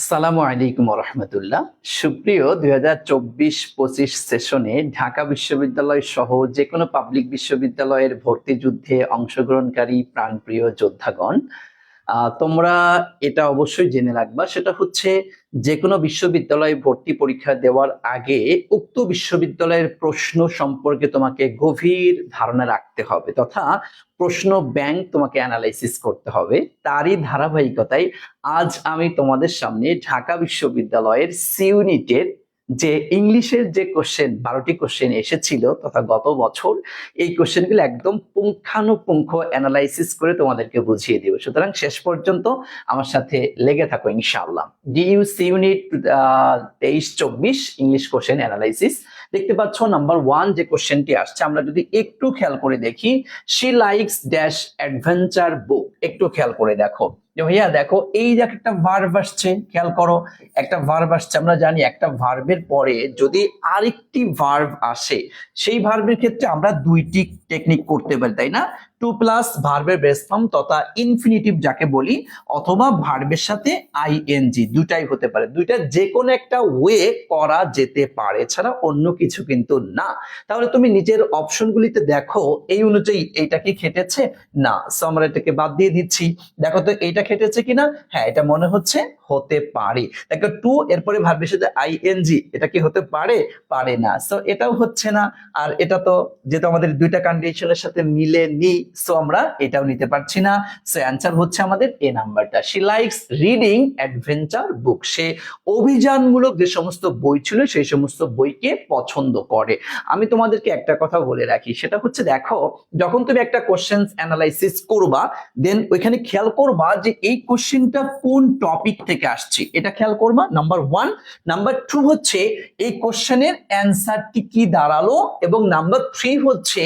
সালামু আলাইকুম রহমতুল্লাহ সুপ্রিয় দুই হাজার চব্বিশ পঁচিশ সেশনে ঢাকা বিশ্ববিদ্যালয় সহ যে কোনো পাবলিক বিশ্ববিদ্যালয়ের ভর্তি যুদ্ধে অংশগ্রহণকারী প্রাণপ্রিয় যোদ্ধাগণ তোমরা এটা অবশ্যই জেনে রাখবা, সেটা হচ্ছে যে কোনো বিশ্ববিদ্যালয়ে ভর্তি পরীক্ষা দেওয়ার আগে উক্ত বিশ্ববিদ্যালয়ের প্রশ্ন সম্পর্কে তোমাকে গভীর ধারণা রাখতে হবে তথা প্রশ্ন ব্যাংক তোমাকে অ্যানালাইসিস করতে হবে। তারই ধারাবাহিকতায় আজ আমি তোমাদের সামনে ঢাকা বিশ্ববিদ্যালয়ের সি ইউনিটের যে ইংলিশের যে কোশ্চেন বারোটি কোশ্চেন এসেছিল তথা গত বছর, এই কোশ্চেনগুলো একদম পুঙ্খানুপুঙ্খ অ্যানালাইসিস করে তোমাদেরকে বুঝিয়ে দিব। সুতরাং শেষ পর্যন্ত আমার সাথে লেগে থাকো ইনশাআল্লাহ। ডিইউ সি ইউনিট তেইশ চব্বিশ ইংলিশ কোশ্চেন অ্যানালাইসিস দেখতে পাচ্ছ নাম্বার ওয়ান যে কোশ্চেনটি আসছে, আমরা যদি একটু খেয়াল করে দেখি she likes dash adventure book একটু খেয়াল করে দেখো। যে ভাইয়া দেখো, এই যে একটা ভার্ব আসছে, খেয়াল করো, একটা ভার্ব আসছে, আমরা জানি একটা ভার্বের পরে যদি আরেকটি ভার্ব আসে, সেই ভার্বের ক্ষেত্রে আমরা দুইটি টেকনিক করতে পারি, তাই না? টু প্লাস ভার্বের বেস ফর্ম তথা ইনফিনিটিভ যাকে বলি, অথবা ভার্বের সাথে আইএনজি দুটাই হতে পারে। দুইটা যে কোনো একটা ওয়ে করা যেতে পারে ছাড়া অন্য কিছু কিন্তু না। তাহলে তুমি নিজের অপশনগুলিতে দেখো, এই অনুযায়ী এইটা কি খেটেছে? না সো আমরা এটাকে বাদ দিয়ে দিচ্ছি। দেখো তো, এইটা খেটেছে কিনা? হ্যাঁ এটা মনে হচ্ছে হতে পারে। দেখো, টু এরপরে ভার্বের সাথে আইএনজি এটা কি হতে পারে? পারে না। সো এটাও হচ্ছে না। আর এটা তো যেহেতু আমাদের দুইটা কন্ডিশনের সাথে মিলে নি সো আমরা এটাও নিতে পারছি না। সো অ্যান্সার হচ্ছে আমাদের এ নাম্বারটা। She likes reading adventure book সে অভিযানমূলক যে সমস্ত বই ছিল, সেই সমস্ত বইকে পছন্দ করে। আমি তোমাদেরকে একটা কথা বলে রাখি। সেটা হচ্ছে, দেখো, যখন তুমি একটা কোশ্চেন অ্যানালাইসিস করবা দেন ওইখানে খেয়াল করবা যে এই কোশ্চেনটা কোন টপিক থেকে আসছে? এটা খেয়াল করবা নাম্বার ওয়ান নাম্বার টু হচ্ছে, এই কোশ্চেনের অ্যান্সারটি কি দাঁড়াল? এবং নাম্বার থ্রি হচ্ছে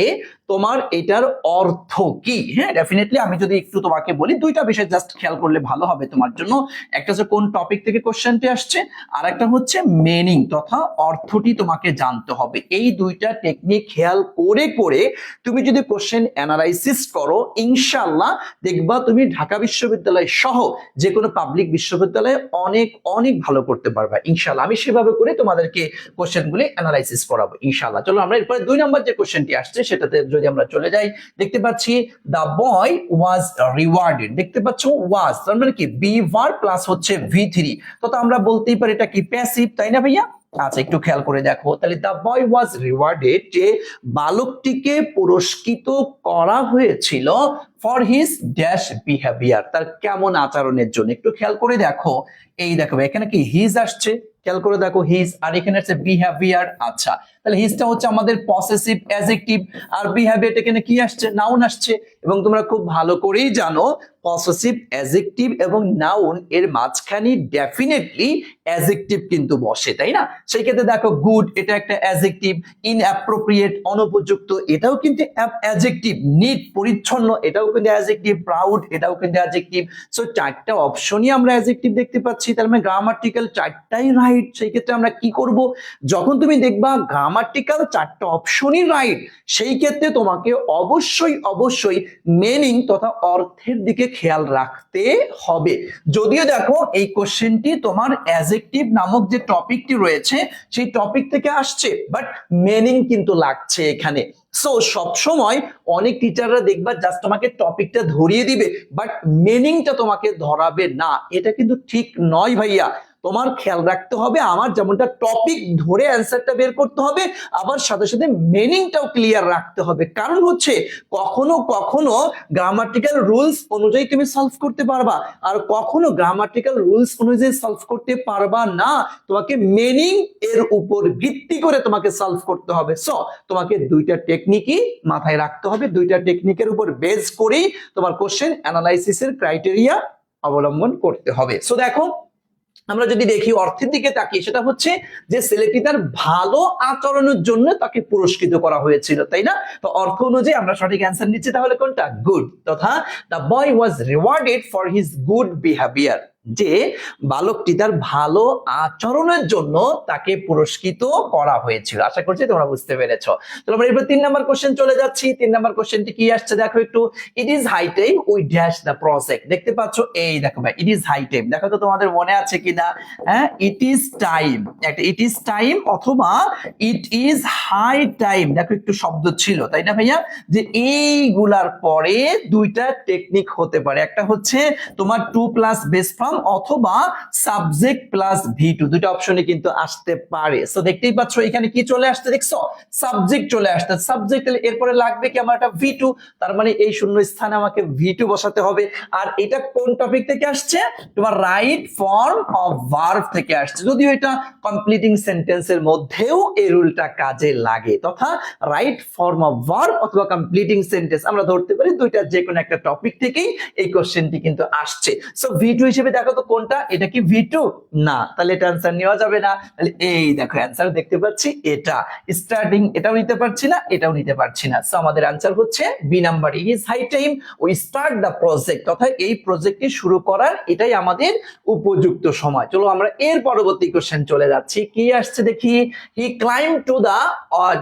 তোমার এটার অর্থ কি? হ্যাঁ ডেফিনেটলি আমি যদি একটু তোমাকে বলি, দুইটা বিষয় জাস্ট খেয়াল করলে ভালো হবে তোমার জন্য। একটা হচ্ছে কোন টপিক থেকে কোশ্চেনটি আসছে আর একটা হচ্ছে মেনিং তথা অর্থটি তোমাকে জানতে হবে। এই দুইটা টেকনিক খেয়াল করে করে তুমি যদি কোশ্চেন অ্যানালাইসিস করো ইনশাল্লাহ দেখবা তুমি ঢাকা বিশ্ববিদ্যালয় সহ যে কোনো পাবলিক বিশ্ববিদ্যালয়ে অনেক অনেক ভালো করতে পারবা। ইনশাল্লাহ আমি সেভাবে করে তোমাদেরকে কোশ্চেনগুলি অ্যানালাইসিস করাবো ইনশাল্লাহ চলো আমরা এরপরে দুই নম্বর যে কোশ্চেনটি আসছে, সেটাতে যদি আমরা চলে যাই, দেখতে পাচ্ছি দ্য বয় ওয়াজ রিওয়ার্ডেড দেখতে পাচ্ছ ওয়াজ তার মানে কি? বি ভার প্লাস হচ্ছে ভি থ্রি তো আমরা বলতেই পারি এটা কি প্যাসিভ তাই না ভাইয়া? আচ্ছা একটু খেয়াল করে দেখো। তাহলে দ্য বয় ওয়াজ রিওয়ার্ডেড যে বালকটিকে পুরস্কৃত করা হয়েছিল ফর হিজ ড্যাশ বিহেভিয়ার তার কেমন আচরণের জন্য। একটু খেয়াল করে দেখো। এই দেখো এখানে কি হিজ আসছে? খেয়াল করে দেখো হিজ আর এখানে আছে বিহেভিয়ার আচ্ছা। তাহলে হিজটা হচ্ছে আমাদের পসেসিভ অ্যাজেক্টিভ আর বিহেভিয়ার এখানে কি আসছে? নাউন আসছে। এবং তোমরা খুব ভালো করেই জানো পসেসিভ অ্যাজেক্টিভ এবং নাউন এর মাঝখানে ডেফিনেটলি অ্যাজেক্টিভ কিন্তু বসে, তাই না? সেই ক্ষেত্রে দেখো গুড এটা একটা অ্যাজেক্টিভ ইনঅ্যাপ্রোপ্রিয়েট অনুপযুক্ত, এটাও কিন্তু অ্যাজেক্টিভ নিট পরিচ্ছন্ন, এটাও কিন্তু অ্যাজেক্টিভ প্রাউড এটাও কিন্তু অ্যাজেক্টিভ সো চারটা অপশনই আমরা অ্যাজেক্টিভ দেখতে পাচ্ছি, তার মানে গ্রামাটিক্যাল চারটাই রাইট সেই ক্ষেত্রে আমরা কি করব? যখন তুমি দেখবা গ্রামাটিক্যাল চারটা অপশনই রাইট সেই ক্ষেত্রে তোমাকে অবশ্যই অবশ্যই মেনিং তথা অর্থের দিকে খেয়াল রাখতে হবে। যদিও দেখো এই কোশ্চেনটি তোমার অ্যাজেক্টিভ নামক যে টপিকটি রয়েছে, সেই টপিক থেকে আসছে বাট মেনিং কিন্তু লাগছে এখানে। সো সবসময় অনেক টিচাররা দেখবা জাস্ট তোমাকে টপিকটা ধরিয়ে দিবে বাট মিনিংটা তোমাকে ধরাবে না। এটা কিন্তু ঠিক নয় ভাইয়া। তোমার খেয়াল রাখতে হবে, আমার যেমনটা টপিক ধরে অ্যান্সারটা বের করতে হবে, আবার সাথে সাথে মিনিংটাও ক্লিয়ার রাখতে হবে। কারণ হচ্ছে, কখনো কখনো গ্রামাটিক্যাল রুলস অনুযায়ী তুমি সলভ করতে পারবা, আর কখনো গ্রামাটিক্যাল রুলস অনুযায়ী সলভ করতে পারবা না, তোমাকে মিনিং এর উপর ভিত্তি করে তোমাকে সলভ করতে হবে। সো তোমাকে দুইটা টেকনিকই মাথায় রাখতে হবে, দুইটা টেকনিকের উপর বেস করেই তোমার কোশ্চেন অ্যানালাইসিসের ক্রাইটেরিয়া অবলম্বন করতে হবে। সো দেখো আমরা যদি দেখি অর্থের দিকে তাকিয়ে, সেটা হচ্ছে যে ছেলেটি তার ভালো আচরণের জন্য তাকে পুরস্কৃত করা হয়েছিল, তাই না? তো অর্থ অনুযায়ী আমরা সঠিক অ্যান্সার নিচ্ছি তাহলে কোনটা? গুড তথা the boy was rewarded for his good behaviour যে বালকটি তার ভালো আচরণের জন্য তাকে পুরস্কৃত করা হয়েছিল। আশা করছি তোমরা বুঝতে পেরেছ। তো আমরা এবার তিন নাম্বার কোশ্চেন চলে যাচ্ছি। তিন নাম্বার কোশ্চেনটি কি আসছে? দেখো একটু। It is high time we dash the project দেখতে পাচ্ছ? এই দেখো ভাই ইট ইজ হাই টাইম দেখো তো তোমাদের মনে আছে কিনা? হ্যাঁ ইট ইজ টাইম একটা ইট ইজ টাইম অথবা ইট ইজ হাই টাইম দেখো একটু শব্দ ছিল, তাই না ভাইয়া? যে এইগুলার পরে দুইটা টেকনিক হতে পারে। একটা হচ্ছে তোমার টু প্লাস বেস ফর্ম অথবা সাবজেক্ট প্লাস ভি টু দুইটা অপশনে কিন্তু আসতে পারে। সো দেখতেই পাচ্ছ, এখানে কি চলে আসতে দেখছ? সাবজেক্ট চলে আসতে সাবজেক্ট এরপরে লাগবে কি আমার একটা ভি টু তার মানে এই শূন্য স্থানে আমাকে ভি টু বসাতে হবে। আর এটা কোন টপিক থেকে আসছে? তোমার রাইট ফর্ম অফ ভার্ব থেকে আসছে। যদিও এটা কমপ্লিটিং সেন্টেন্সের মধ্যেও এই রুলটা কাজে লাগে, তথা রাইট ফর্ম অফ ভার্ব অথবা কমপ্লিটিং সেন্টেন্স আমরা ধরতে পারি দুইটা যে কোনো একটা টপিক থেকেই এই কোশ্চেনটি কিন্তু আসছে। সো ভি টু হিসেবে দেখো তো কোনটা? এটা কি ভি টু না, তাহলে এটা অ্যান্সার নেওয়া যাবে না। তাহলে এই দেখো অ্যান্সার দেখতে পাচ্ছি, এটা স্টার্টিং এটাও নিতে পারছি না, এটাও নিতে পারছি না। সো আমাদের অ্যান্সার হচ্ছে B number is high time we start the project অর্থাৎ এই প্রজেক্টটি শুরু করার এটাই আমাদের উপযুক্ত সময়। চলো আমরা এর পরবর্তী কোশ্চেন চলে যাচ্ছি। কি আসছে দেখি? He climb to the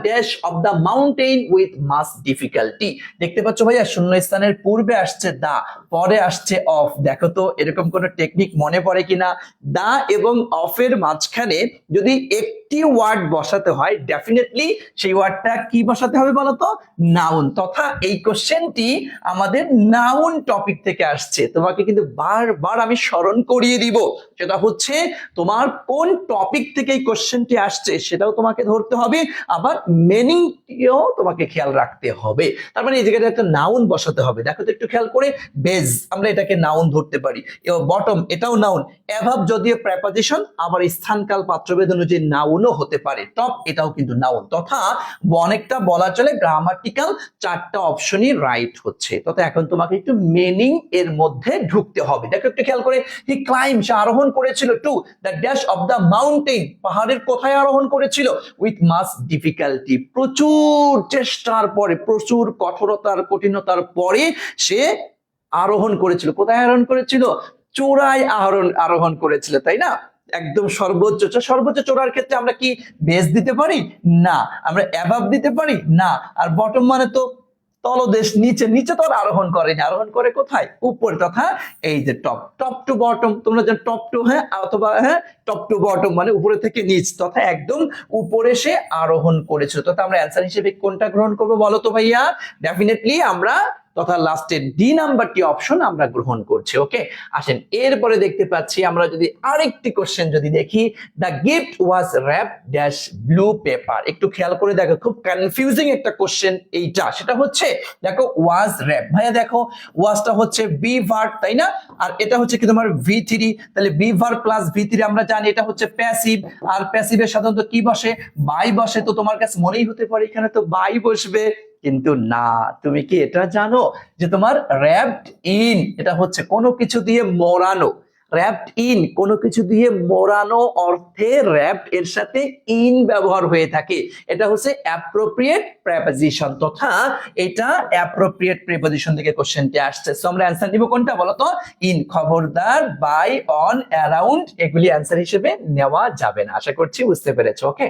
dash of the mountain with much difficulty দেখতে পাচ্ছ ভাইয়া শূন্য স্থানের পূর্বে আসছে, দা, পরে আসছে অফ দেখো তো, এরকম কোন টেকনিক মনে পড়ে কিনা? দা এবং অফের মাঝখানে যদি একটি ওয়ার্ড বসাতে হয়। ডেফিনেটলি সেই ওয়ার্ডটা কি বসাতে হবে বলতো? নাউন তথা এই কোশ্চেনটি আমাদের নাউন টপিক থেকে আসছে। তোমাকে কিন্তু বারবার আমি স্মরণ করিয়ে দিব। সেটা হচ্ছে তোমার কোন টপিক থেকে এই কোশ্চেনটি আসছে, সেটাও তোমাকে ধরতে হবে। আবার মিনিংটিও তোমাকে খেয়াল রাখতে হবে। তার মানে এই জায়গায় একটা নাউন বসাতে হবে। দেখো তো একটু খেয়াল করে। বেজ আমরা এটাকে নাউন ধরতে পারি। বটম এটাও নাউন অ্যাভাব যদিও প্রেপোজিশন আবার স্থানকাল পাত্রভেদ অনুযায়ী নাউনও হতে পারে। টপ, এটাও কিন্তু নাউন তথা অনেকটা বলা চলে গ্রামাটিক্যাল চারটা অপশনই রাইট হচ্ছে। তথা এখন তোমাকে একটু মিনিং এর মধ্যে ঢুকতে হবে। দেখো একটু খেয়াল করে হি ক্লাইম সে আরোহণ করেছিল to the dash of the mountain পাহাড়ের কোথায় আরোহণ করেছিল? উইথ মাস ডিফিকাল্টি প্রচুর চেষ্টার পরে, প্রচুর কঠোরতার, কঠিনতার পরে সে আরোহণ করেছিল। কোথায় আরোহণ করেছিল? চূড়ায় আরোহণ আরোহণ করেছিল, তাই না? একদম সর্বোচ্চ। সর্বোচ্চ চোরার ক্ষেত্রে আমরা কি বেস দিতে পারি? না। আমরা অ্যাভাব দিতে পারি? না। আর বটম মানে তো তলদেশ নিচে নিচে তো আর আরোহণ করেনি। আরোহণ করে কোথায়? উপরে। তথা এই যে টপ টপ টু বটম তোমরা যে টপ টু হ্যাঁ অথবা হ্যাঁ টপ টু বটম মানে উপরে থেকে নিচ, তথা একদম উপরে সে আরোহণ করেছিল। তথা আমরা অ্যান্সার হিসেবে কোনটা গ্রহণ করব বলো তো ভাইয়া? ডেফিনেটলি আমরা তথা লাস্টের ডি নাম্বারটি অপশন আমরা গ্রহণ করছি ওকে আসেন, এরপরে দেখতে পাচ্ছি আমরা যদি আরেকটি কোশ্চেন যদি দেখি the gift was wrap dash blue paper একটু খেয়াল করে দেখো, খুব কনফিউজিং একটা কোশ্চেন এইটা। সেটা হচ্ছে, দেখো ওয়াজ র্যাপ ভাইয়া, দেখো ওয়াজটা হচ্ছে বি ভার্ব তাই না? আর এটা হচ্ছে কি তোমার ভি থ্রি তাহলে B verb plus V three আমরা জানি, এটা হচ্ছে প্যাসিভ আর প্যাসিভের সাধারণত কি বসে? বাই বসে। তো তোমার কাছে মনেই হতে পারে, এখানে তো বাই বসবে। কিন্তু না। তুমি কি এটা জানো যে তোমার র্যাপড ইন এটা হচ্ছে কোনো কিছু দিয়ে মোড়ানো? র্যাপড ইন কোনো কিছু দিয়ে মোড়ানো অর্থে র্যাপড এর সাথে ইন ব্যবহার হয়ে থাকে। এটা হচ্ছে অ্যাপ্রোপ্রিয়েট প্রেপোজিশন তথা এটা অ্যাপ্রোপ্রিয়েট প্রেপোজিশন থেকে কোশ্চেনটি আসছে। সো আমরা অ্যান্সার দিব কোনটা বলো তো ইন খবরদার বাই অন অ্যারাউন্ড এগুলি অ্যান্সার হিসেবে নেওয়া যাবে না। আশা করছি বুঝতে পেরেছ ওকে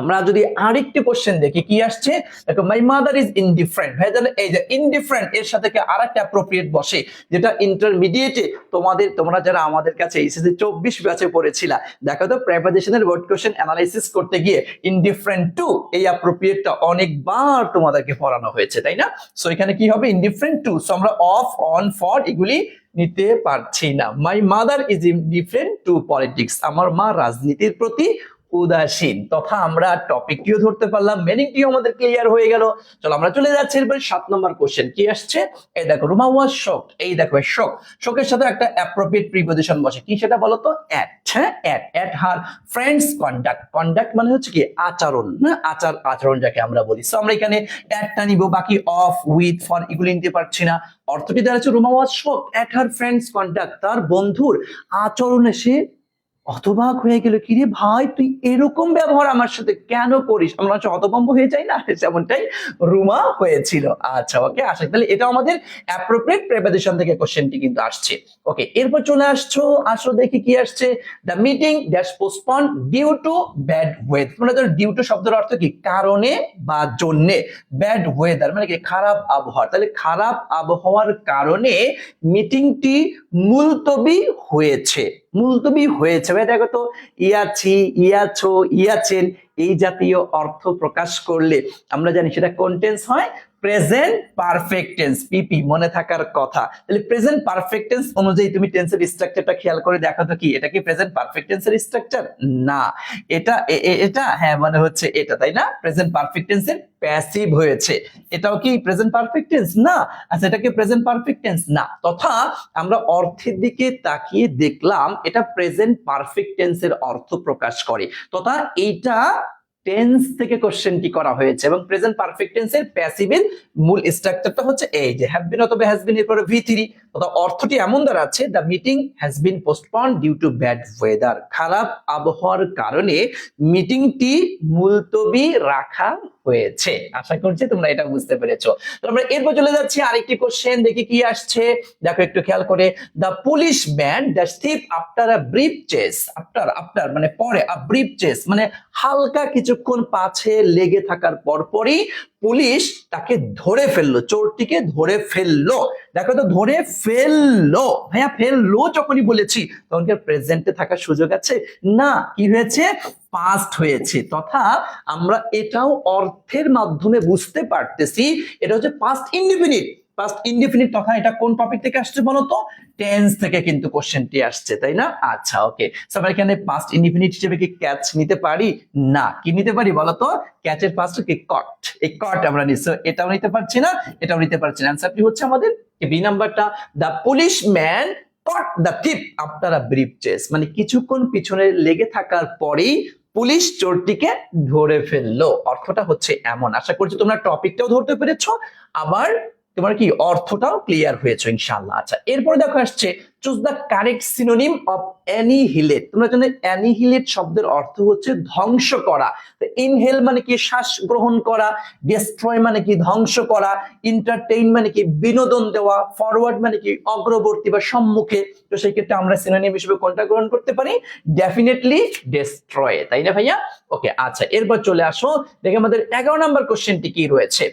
আমরা যদি আরেকটি কোশ্চেন দেখি, কি আসছে? দেখো মাই মাদার ইজ ইনডিফারেন্ট ভাই, তাহলে এই যে ইনডিফারেন্ট এর সাথে কি আরেকটা অ্যাপ্রোপ্রিয়েট বসে? যেটা ইন্টারমিডিয়েটে তোমাদের, তোমরা যারা আমাদের কাছে এইচএসসি চব্বিশ ব্যাচে পড়েছিলা, দেখো তো প্রেপোজিশনের ওয়ার্ড কোশ্চেন অ্যানালাইসিস করতে গিয়ে ইনডিফারেন্ট টু এই অ্যাপ্রোপ্রিয়েটটা অনেকবার তোমাদেরকে পড়ানো হয়েছে, তাই না? সো এখানে কি হবে? ইনডিফারেন্ট টু সো আমরা অফ অন ফর এগুলি নিতে পারছি না। My mother is indifferent to politics আমার মা রাজনীতির প্রতি উদাসীন। তথা আমরা টপিকটিও ধরতে পারলাম মিনিংটিও আমাদের ক্লিয়ার হয়ে গেল। চলো আমরা চলে যাচ্ছি এরপরে সাত নম্বর কোশ্চেন কি আসছে? এই দেখো, রুমা ওয়াজ শক এই দেখো শক শোকের সাথে একটা অ্যাপ্রোপ্রিয়েট প্রিপোজিশন বসে। কি সেটা বলো তো? অ্যাট হ্যাঁ? At at her friends conduct conduct মানে হচ্ছে কি? আচরণ না আচার, আচরণ যাকে আমরা বলি। সো আমরা এখানে অ্যাটটা নিব, বাকি অফ উইথ ফর এগুলি নিতে পারছি না। অর্থটি দাঁড়াচ্ছে Ruma was shock at her friends conduct তার বন্ধুর আচরণে সে হতবাক হয়ে গেল, কিরে ভাই, তুই এরকম ব্যবহার আমার সাথে কেন করিস? আমরা হচ্ছে হতভম্ব হয়ে যাই না, যেমনটাই রুমা হয়েছিল। আচ্ছা ওকে আসে তাহলে এটা আমাদের অ্যাপ্রোপ্রিয়েট প্রেপারেশন থেকে কোশ্চেনটি কিন্তু আসছে। ওকে এরপর চলে আসছো আসো দেখি কি আসছে। The meeting dash postpone due to bad weather মানে ধর ডিউ টু শব্দের অর্থ কি? কারণে বা জন্যে। ব্যাড ওয়েদার মানে কি? খারাপ আবহাওয়া। তাহলে খারাপ আবহাওয়ার কারণে মিটিংটি মুলতবি হয়েছে। মুলতবি হয়েছে। ভাই, দেখো তো ইয়াছি ইয়াছো ইয়াছেন এই জাতীয় অর্থ প্রকাশ করলে আমরা জানি সেটা কন্টেন্স হয় প্রেজেন্ট পারফেক্ট টেন্স পিপি মনে থাকার কথা। তাহলে প্রেজেন্ট পারফেক্ট টেন্স অনুযায়ী তুমি টেন্সের স্ট্রাকচারটা খেয়াল করে দেখো তো কি, এটা কি প্রেজেন্ট পারফেক্ট টেন্সের স্ট্রাকচার না। এটা এটা হ্যাঁ মানে হচ্ছে এটা, তাই না? প্রেজেন্ট পারফেক্ট টেন্সের প্যাসিভ হয়েছে। এটাও কি প্রেজেন্ট পারফেক্ট টেন্স না। আচ্ছা এটা কি প্রেজেন্ট পারফেক্ট টেন্স না। তথা আমরা অর্থের দিকে তাকিয়ে দেখলাম, এটা প্রেজেন্ট পারফেক্ট টেন্সের অর্থ প্রকাশ করে। তথা এইটা টেন্স থেকে কোশ্চেনটি করা হয়েছে? এবং প্রেজেন্ট পারফেক্ট টেন্সের প্যাসিভের মূল স্ট্রাকচারটা হচ্ছে এই যে হ্যাভ বিন অথবা হ্যাজ বিন এরপরে ভি থ্রি অর্থাৎ অর্থটি এমন দাঁড়াচ্ছে the meeting has been postpone due to bad weather খারাপ আবহাওয়ার কারণে মিটিংটি মুলতবি রাখা হয়েছে। আশা করছি তোমরা এটা বুঝতে পেরেছ। এরপর চলে যাচ্ছি আরেকটি কোশ্চেন দেখি কি আসছে। দেখো একটু খেয়াল করে the policeman the thief after a brief chase after after মানে পরে আ ব্রিফ চেস মানে হালকা কিছুক্ষণ পাছে লেগে থাকার পরপরই পুলিশ তাকে ধরে ফেলল, চোরটিকে ধরে ফেলল। দেখো তো, ধরে ফেলল। ভাইয়া, ফেলল যখনই বলেছি, তখন কি প্রেজেন্টে থাকার সুযোগ আছে? না, কি হয়েছে? পাস্ট হয়েছে। তথা আমরা এটাও অর্থের মাধ্যমে বুঝতে পারতেছি, এটা হচ্ছে পাস্ট ইনডিফিনিট পাস্ট ইনডিফিনিট তথা এটা কোন টপিক থেকে আসছে বলতো? টেন্স থেকে কিন্তু কোশ্চেনটি আসছে, তাই না? আচ্ছা ওকে আমরা এখানে পাস্ট ইনডিফিনিট হিসেবে কি ক্যাচ নিতে পারি? না। কি নিতে পারি বলতো? ক্যাচের পাস্ট কি কট এই কট আমরা নিচ্ছি। এটাও নিতে পারছি না, এটাও নিতে পারছি না। অ্যান্সারটি হচ্ছে আমাদের বি নাম্বারটা the policeman caught the thief after a brief chase মানে কিছুক্ষণ পিছনে লেগে থাকার পরেই পুলিশ চোরটিকে ধরে ফেলল। অর্থটা হচ্ছে এমন। আশা করছি তোমরা টপিকটাও ধরতে পেরেছ। আবার তোমার কি অর্থটাও ক্লিয়ার হয়েছে ইনশাআল্লাহ। আচ্ছা এরপরে দেখো আসছে choose the correct synonym of annihilate তোমরা জানো অ্যানিহিলেট শব্দের অর্থ হচ্ছে ধ্বংস করা। ইনহেল মানে কি শ্বাস গ্রহণ করা ডিস্ট্রয় মানে কি ধ্বংস করা এন্টারটেইন মানে কি বিনোদন দেওয়া ফরওয়ার্ড মানে কি অগ্রবর্তী বা সম্মুখে। তো সেই ক্ষেত্রে আমরা সিনোনিম হিসেবে কোনটা গ্রহণ করতে পারি? ডেফিনেটলি ডেস্ট্রয় তাই না ভাইয়া? ওকে আচ্ছা এরপর চলে আসো, দেখে আমাদের এগারো নম্বর কোশ্চেনটি কি রয়েছে।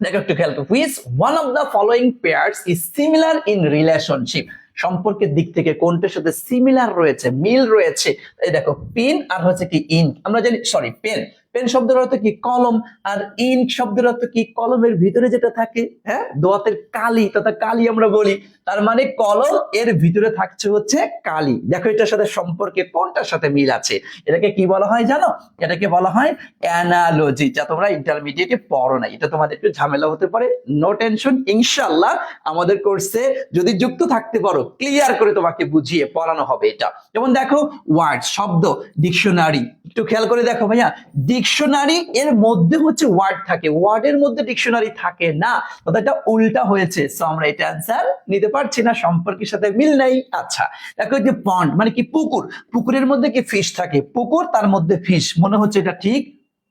দেখো একটু খেয়াল which one of the following pairs is similar in relationship সম্পর্কের দিক থেকে কোনটার সাথে সিমিলার রয়েছে, মিল রয়েছে? এই দেখো পেন আর হচ্ছে কি ইন আমরা জানি সরি পেন পেন শব্দের অর্থ কি? কলম আর ইঙ্ক শব্দের অর্থ কি? কলমের ভিতরে যেটা থাকে হ্যাঁ? দোয়াতের কালি, তথা কালি আমরা বলি। তার মানে কলম এর ভিতরে থাকছে হচ্ছে কালি। দেখো এটার সাথে সম্পর্কে কোনটার সাথে মিল আছে? এটাকে কি বলা হয় জানো? এটাকে বলা হয় অ্যানালজি যা তোমরা ইন্টারমিডিয়েটে পড়ো না এটা তোমাদের একটু ঝামেলা হতে পারে। নো টেনশন ইনশাল্লাহ আমাদের কোর্সে যদি যুক্ত থাকতে পারো ক্লিয়ার করে তোমাকে বুঝিয়ে পড়ানো হবে এটা। যেমন দেখো ওয়ার্ড শব্দ ডিকশনারি একটু খেয়াল করে দেখো ভাইয়া ডিকশনারি এর মধ্যে হচ্ছে ওয়ার্ড থাকে। ওয়ার্ডের মধ্যে ডিকশনারি থাকে না। এটা উল্টা হয়েছে। সো আমরা এটা অ্যান্সার নিতে পারছি না, সম্পর্কের সাথে মিল নাই। আচ্ছা দেখো যে পন্ড মানে কি পুকুর? পুকুরের মধ্যে কি ফিশ থাকে? পুকুর, তার মধ্যে ফিশ মনে হচ্ছে এটা ঠিক?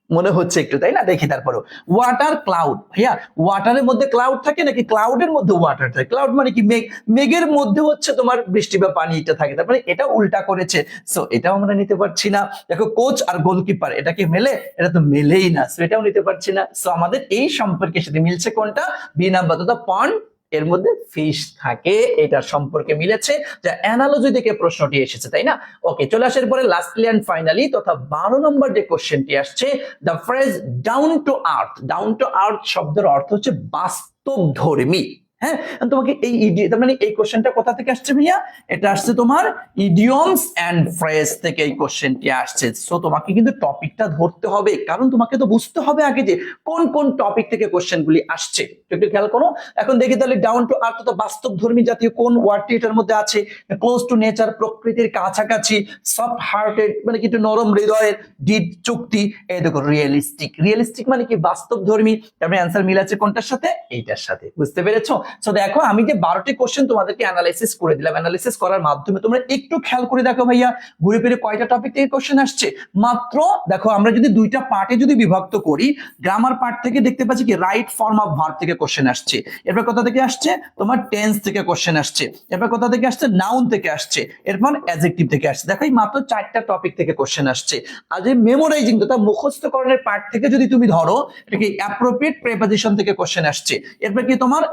মনে হচ্ছে একটু, তাই না? দেখি তারপরও। ওয়াটার ক্লাউড ভাইয়া ওয়াটারের মধ্যে ক্লাউড থাকে নাকি ক্লাউডের মধ্যে ওয়াটার থাকে? ক্লাউড মানে কি? মেঘ, মেঘের মধ্যে হচ্ছে তোমার বৃষ্টি বা পানি এটা থাকে তারপরে এটা উল্টা করেছে। সো এটাও আমরা নিতে পারছি না। দেখো কোচ আর গোলকিপার এটা কি মেলে? এটা তো মেলেই না। সো এটাও নিতে পারছি না। সো আমাদের এই সম্পর্কের সাথে মিলছে কোনটা? বি নাম্বার তো পন্ড এর মধ্যে ফিশ থাকে, এটার সম্পর্কে মিলেছে। যা অ্যানালজি থেকে প্রশ্নটি এসেছে, তাই না? ওকে চলে আসার পরে লাস্টলি অ্যান্ড ফাইনালি তথা বারো নম্বর যে কোশ্চেনটি আসছে the phrase down to earth down to earth শব্দের অর্থ হচ্ছে বাস্তব ধর্মী হ্যাঁ? তোমাকে এই মানে এই কোশ্চেনটা কোথা থেকে আসছে ভাইয়া? এটা আসছে তোমার ইডিয়মস এন্ড ফ্রেজ থেকে এই কোশ্চেনটি আসছে। সো তোমাকে কিন্তু টপিকটা ধরতে হবে। কারণ তোমাকে তো বুঝতে হবে আগে যে কোন কোন টপিক থেকে কোশ্চেনগুলি আসছে। একটু খেয়াল করো। এখন দেখি তাহলে ডাউন টু আর্থ তো বাস্তব ধর্মী জাতীয় কোন ওয়ার্ডটি এটার মধ্যে আছে? ক্লোজ টু নেচার প্রকৃতির কাছাকাছি সফট হার্টেড মানে কিন্তু নরম হৃদয়ের ডিড চুক্তি, এই দেখো রিয়েলিস্টিক রিয়েলিস্টিক মানে কি বাস্তব ধর্মী তারপরে অ্যান্সার মিল আছে কোনটার সাথে? এইটার সাথে। বুঝতে পেরেছ? সো দেখো, আমি যে বারোটি কোশ্চেন তোমাদেরকে অ্যানালাইসিস করে দিলাম। অ্যানালাইসিস করার মাধ্যমে তোমরা একটু খেয়াল করে দেখো ভাইয়া, ঘুরে ফিরে কয়টা টপিক থেকে কোশ্চেন আসছে? মাত্র, দেখো, আমরা যদি দুইটা পার্টে যদি বিভক্ত করি গ্রামার পার্ট থেকে দেখতে পাচ্ছি কি রাইট ফর্ম অফ ভার্ব থেকে কোশ্চেন আসছে। এরপর কোথা থেকে আসছে? তোমার টেন্স থেকে কোশ্চেন আসছে। এরপর কোথা থেকে আসছে? নাউন থেকে আসছে। এরপর অ্যাজেক্টিভ থেকে আসছে। দেখো, এই মাত্র চারটা টপিক থেকে কোশ্চেন আসছে। আর যে মেমোরাইজিং তথা মুখস্থকরণের পার্ট থেকে যদি তুমি ধরো, এটা কি অ্যাপ্রোপ্রিয়েট প্রেপোজিশন থেকে কোশ্চেন আসছে। এরপর কি তোমার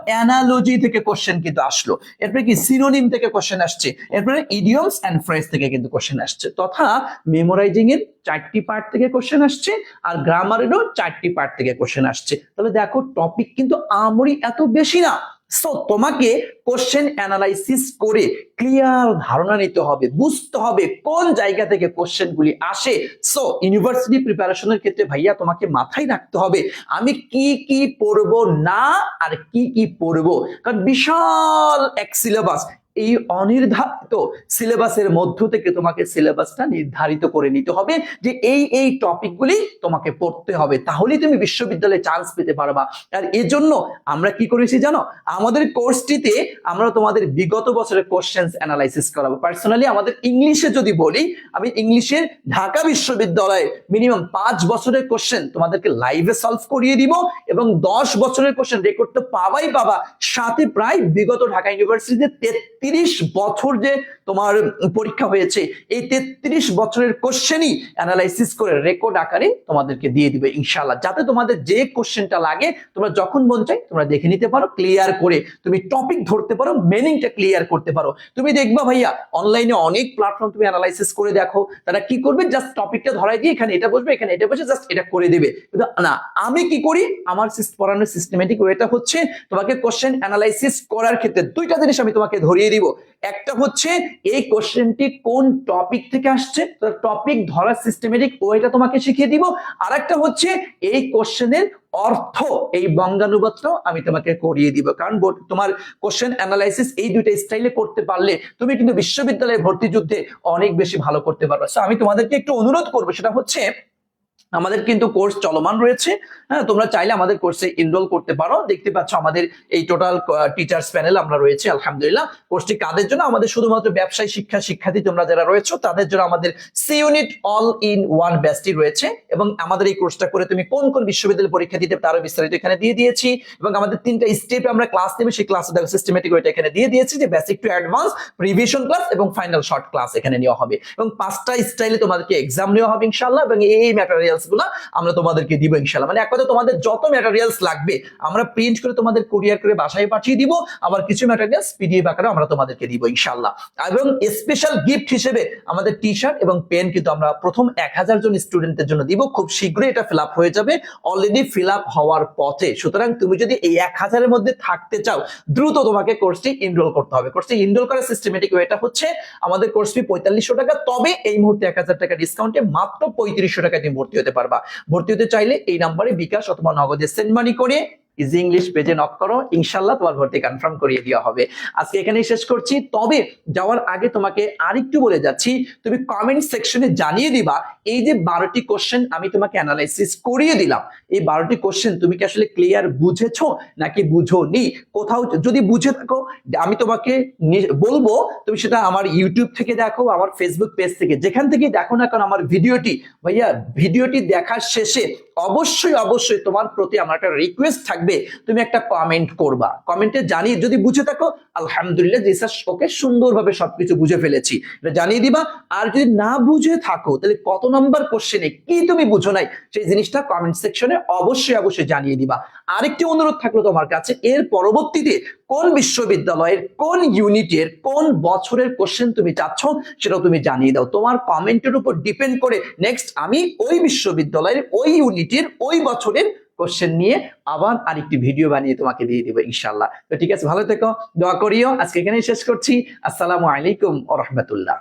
অ্যানালজি থেকে কোশ্চেন কিন্তু আসলো। এরপরে কি সিনোনিম থেকে কোশ্চেন আসছে? এরপরে ইডিয়মস এন্ড ফ্রেজ থেকে কিন্তু কোশ্চেন আসছে। তথা মেমোরাইজিং এর চারটি পার্ট থেকে কোশ্চেন আসছে আর গ্রামারেরও চারটি পার্ট থেকে কোশ্চেন আসছে। তাহলে দেখো টপিক কিন্তু আমরি এত বেশি না। সো তোমাকে কোশ্চেন অ্যানালাইসিস করে ক্লিয়ার ধারণা নিতে হবে, বুঝতে হবে কোন জায়গা থেকে কোশ্চেন গুলি আসে। সো ইউনিভার্সিটি প্রিপারেশনের ক্ষেত্রে ভাইয়া তোমাকে মাথায় রাখতে হবে, আমি কি কি পড়ব না আর কি কি পড়ব। কারণ বিশাল এক সিলেবাস এই অনির্ধারিত সিলেবাসের মধ্য থেকে তোমাকে সিলেবাসটা নির্ধারিত করে নিতে হবে যে এই এই টপিকগুলি তোমাকে পড়তে হবে। তাহলেই তুমি বিশ্ববিদ্যালয়ে চান্স পেতে পারবা। আর এজন্য আমরা কি করেছি জানো? আমাদের কোর্সটিতে আমরা তোমাদের বিগত বছরের কোশ্চেন্স অ্যানালাইসিস করাবো। পার্সোনালি আমাদের ইংলিশে যদি বলি, আমি ইংলিশের ঢাকা বিশ্ববিদ্যালয়ে মিনিমাম পাঁচ বছরের কোশ্চেন তোমাদেরকে লাইভে সলভ করিয়ে দিব এবং দশ বছরের কোশ্চেন রেকর্ড তো পাবাই পাবা। সাথে প্রায় বিগত ঢাকা ইউনিভার্সিটিতে তেত্রিশ বছর যে তোমার পরীক্ষা হয়েছে, এই তেত্রিশ বছরের কোশ্চেনই অ্যানালাইসিস করে রেকর্ড আকারে তোমাদেরকে দিয়ে দিবে ইনশাল্লাহ যাতে তোমাদের যে কোশ্চেনটা লাগে, তোমরা যখন মন চাই তোমরা দেখে নিতে পারো ক্লিয়ার করে তুমি টপিক ধরতে পারো মিনিংটা ক্লিয়ার করতে পারো। তুমি দেখবা ভাইয়া অনলাইনে অনেক প্ল্যাটফর্ম তুমি অ্যানালাইসিস করে দেখো, তারা কি করবে? জাস্ট টপিকটা ধরাই দিয়ে এখানে এটা বসবে, এখানে এটা বসে জাস্ট এটা করে দেবে। কিন্তু না, আমি কি করি? আমার পড়ানোর সিস্টেমেটিক ওয়েটা হচ্ছে তোমাকে কোশ্চেন অ্যানালাইসিস করার ক্ষেত্রে দুইটা জিনিস আমি তোমাকে ধরিয়ে দিব। একটা হচ্ছে, এই কোশ্চেনটি কোন টপিক থেকে আসছে? টপিক ধরার সিস্টেমেটিক ওয়েটা তোমাকে শিখিয়ে দিব। আর একটা হচ্ছে, এই কোশ্চেনের অর্থ, এই বঙ্গানুবাদটাও আমি তোমাকে করিয়ে দিব। কারণ তোমার কোশ্চেন অ্যানালাইসিস এই দুইটা স্টাইলে করতে পারলে তুমি কিন্তু বিশ্ববিদ্যালয়ে ভর্তি যুদ্ধে অনেক বেশি ভালো করতে পারবে। আমি তোমাদেরকে একটু অনুরোধ করব, সেটা হচ্ছে আমাদের কিন্তু কোর্স চলমান রয়েছে। হ্যাঁ তোমরা চাইলে আমাদের কোর্সে এনরোল করতে পারো। দেখতে পাচ্ছ আমাদের এই টোটাল টিচার্স প্যানেল আমরা রয়েছে, আলহামদুলিল্লাহ। কোর্সটি কাদের জন্য? আমাদের শুধুমাত্র ব্যবসায়ী, শিক্ষা, শিক্ষার্থী তোমরা যারা রয়েছে, তাদের জন্য আমাদের C unit all in one ব্যাচটি রয়েছে এবং আমাদের এই কোর্সটা করে তুমি কোন কোন বিশ্ববিদ্যালয়ে পরীক্ষা দিতে তারও বিস্তারিত এখানে দিয়ে দিয়েছি এবং আমাদের তিনটা স্টেপে আমরা ক্লাস নেবে, সেই ক্লাসে দেখো সিস্টেমেটিক ওইটা এখানে দিয়ে দিয়েছি যে basic to advance revision class এবং ফাইনাল শর্ট ক্লাস এখানে নেওয়া হবে। এবং পাঁচটা স্টাইলে তোমাদেরকে এক্সাম নেওয়া হবে ইনশাল্লাহ এবং এই ম্যাটেরিয়ালসগুলো আমরা তোমাদেরকে দিব ইনশাল্লাহ মানে এক কথা তোমাদের যত ম্যাটেরিয়ালস লাগবে, আমরা প্রিন্ট করে তোমাদের কুরিয়ার করে বাসায় পাঠিয়ে দিব, আবার কিছু ম্যাটেরিয়ালস পিডিএফ আকারে আমরা তোমাদেরকে দিব ইনশাল্লাহ এবং স্পেশাল গিফট হিসেবে আমাদের টি শার্ট এবং পেন কিন্তু আমরা প্রথম এক হাজার জন স্টুডেন্টের জন্য দিব, খুব শীঘ্রই এটা ফিল হয়ে যাবে। অলরেডি ফিল হওয়ার পথে। সুতরাং তুমি যদি এই এক হাজারের মধ্যে থাকতে চাও, দ্রুত তোমাকে কোর্সটি ইনরোল করতে হবে। কোর্সটি এনরোল করার সিস্টেমেটিক ওয়েটা হচ্ছে, আমাদের কোর্স ফি পঁয়তাল্লিশশো টাকা, তবে এই মুহূর্তে এক হাজার টাকা ডিসকাউন্টে মাত্র পঁয়ত্রিশশো টাকা তুমি ভর্তি হতে পারবা। ভর্তি হতে চাইলে এই নাম্বারে বিকাশ অথবা নগদে সেন্ড মানি করে ইজি ইংলিশ পেজে নক করো ইনশাল্লাহ তোমার ভর্তি কনফার্ম করিয়ে দেওয়া হবে। আজকে এখানেই শেষ করছি। তবে যাওয়ার আগে তোমাকে আরেকটু বলে যাচ্ছি, তুমি কমেন্ট সেকশনে জানিয়ে দিবা, এই যে বারোটি কোশ্চেন আমি তোমাকে অ্যানালাইসিস করিয়ে দিলাম, এই বারোটি কোশ্চেন তুমি কি আসলে ক্লিয়ার বুঝেছ নাকি বুঝো নি কোথাও যদি বুঝে থাকো, আমি তোমাকে বলব, তুমি সেটা আমার ইউটিউব থেকে দেখো, আমার ফেসবুক পেজ থেকে। যেখান থেকে দেখো না কারণ আমার ভিডিওটি, ভাইয়া, ভিডিওটি দেখার শেষে অবশ্যই অবশ্যই তোমার প্রতি আমার একটা রিকোয়েস্ট থাকবে। তুমি একটা কমেন্ট করবা। কমেন্টে জানিয়ে, যদি বুঝে থাকো, আলহামদুলিল্লাহ জিসাস ওকে সুন্দরভাবে সবকিছু বুঝে ফেলেছি। এটা জানিয়ে দিবা, আর যদি না বুঝে থাকো, তাহলে কত নাম্বার কোশ্চেনে কি তুমি বুঝো নাই, সেই জিনিসটা কমেন্ট সেকশনে অবশ্যই অবশ্যই জানিয়ে দিবা। আরেকটি অনুরোধ থাকল তোমার কাছে, এর পরবর্তীতে কোন বিশ্ববিদ্যালয়ের, কোন ইউনিটের, কোন বছরের কোশ্চেন তুমি চাচ্ছ, সেটাও তুমি জানিয়ে দাও। তোমার কমেন্টের উপর ডিপেন্ড করে নেক্সট আমি ওই বিশ্ববিদ্যালয়ের, ওই ইউনিটের, ওই বছরের কোশ্চেন নিয়ে আবার আরেকটি ভিডিও বানিয়ে তোমাকে দিয়ে দিব ইনশাল্লাহ তো ঠিক আছে, ভালো থেকো, দোয়া করিও। আজকে এখানেই শেষ করছি। আসসালামু আলাইকুম ও রহমতুল্লাহ।